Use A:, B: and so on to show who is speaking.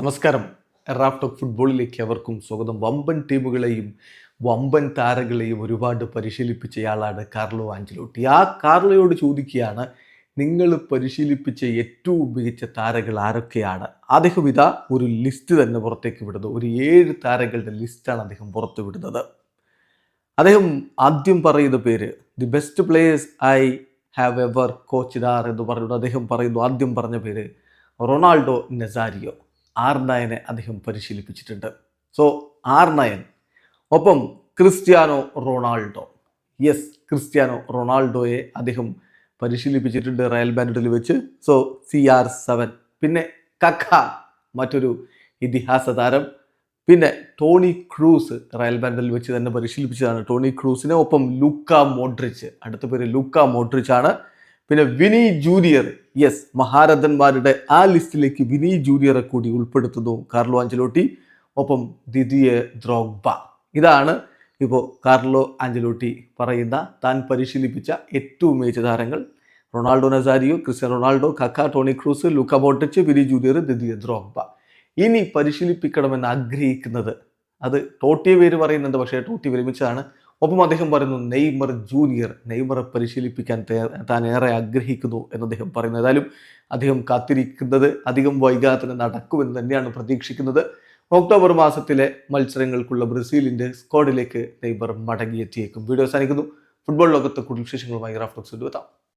A: നമസ്കാരം. റാഫ് ഫുട്ബോളിലേക്ക് അവർക്കും സ്വാഗതം. വമ്പൻ ടീമുകളെയും വമ്പൻ താരങ്ങളെയും ഒരുപാട് പരിശീലിപ്പിച്ചയാളാണ് കാർലോ ആഞ്ചലോട്ടി ആ കാർലോയോട് ചോദിക്കുകയാണ് നിങ്ങൾ പരിശീലിപ്പിച്ച ഏറ്റവും മികച്ച താരങ്ങൾ ആരൊക്കെയാണ്? അദ്ദേഹം ഇതാ ഒരു ലിസ്റ്റ് തന്നെ പുറത്തേക്ക് വിടുന്നു. ഒരു ഏഴ് താരങ്ങളുടെ ലിസ്റ്റാണ് അദ്ദേഹം പുറത്തു വിടുന്നത്. അദ്ദേഹം ആദ്യം പറയുന്ന പേര് the best players I have ever coach are എന്ന് പറഞ്ഞുകൊണ്ട് അദ്ദേഹം പറയുന്നു. ആദ്യം പറഞ്ഞ പേര് റൊണാൾഡോ നെസാരിയോ. ആർ നയനെ അദ്ദേഹം പരിശീലിപ്പിച്ചിട്ടുണ്ട്. So R nine. ഒപ്പം ക്രിസ്ത്യാനോ റൊണാൾഡോ. യെസ് ക്രിസ്ത്യാനോ റൊണാൾഡോയെ അദ്ദേഹം പരിശീലിപ്പിച്ചിട്ടുണ്ട് റയൽ ബാൻഡിൽ വെച്ച്. സോ സി ആർ സെവൻ പിന്നെ കക്ക മറ്റൊരു ഇതിഹാസ താരം. പിന്നെ ടോണി ക്രൂസ് റയൽ ബാൻഡിൽ വെച്ച് തന്നെ പരിശീലിപ്പിച്ചതാണ്. ടോണി ക്രൂസിനെ ഒപ്പം ലൂക്ക മോഡ്രിച്ച്. അടുത്ത പേര് ലൂക്ക മോഡ്രിച്ച് ആണ് പിന്നെ വിനി ജൂനിയർ യെസ് മഹാരഥന്മാരുടെ ആ ലിസ്റ്റിലേക്ക് വിനി ജൂനിയറെ കൂടി ഉൾപ്പെടുത്തുന്നു കാർലോ ആഞ്ചലോട്ടി ഒപ്പം ദിദിയ ദ്രോഗ്ബ. ഇതാണ് ഇപ്പോൾ കാർലോ ആഞ്ചലോട്ടി പറയുന്ന താൻ പരിശീലിപ്പിച്ച ഏറ്റവും മികച്ച താരങ്ങൾ. Ronaldo Nazario Cristiano Ronaldo Kaka Toni Kroos Luka ബോട്ടിച്ച് Vini Junior Didier Drogba. ഇനി പരിശീലിപ്പിക്കണമെന്ന് ആഗ്രഹിക്കുന്നത് അത് ടോട്ടിയ പേര് പറയുന്നുണ്ട് പക്ഷേ ടോട്ടി വിരമിച്ചതാണ്. ഒപ്പം അദ്ദേഹം പറയുന്നു നെയ്മർ ജൂനിയർ നെയ്മറെ പരിശീലിപ്പിക്കാൻ താൻ ഏറെ ആഗ്രഹിക്കുന്നു എന്ന് അദ്ദേഹം പറയുന്നു. ഏതായാലും അദ്ദേഹം കാത്തിരിക്കുന്നത് അധികം വൈകാതെ നടക്കുമെന്ന് തന്നെയാണ് പ്രതീക്ഷിക്കുന്നത്. ഒക്ടോബർ മാസത്തിലെ മത്സരങ്ങൾക്കുള്ള ബ്രസീലിന്റെ സ്ക്വാഡിലേക്ക് നെയ്മർ മടങ്ങിയെത്തിയേക്കും. വീഡിയോ അവസാനിക്കുന്നു. ഫുട്ബോൾ ലോകത്ത് കൂടുതൽ വിശേഷങ്ങളുമായി റാഫ്റ്റോക്സ് എത്താം.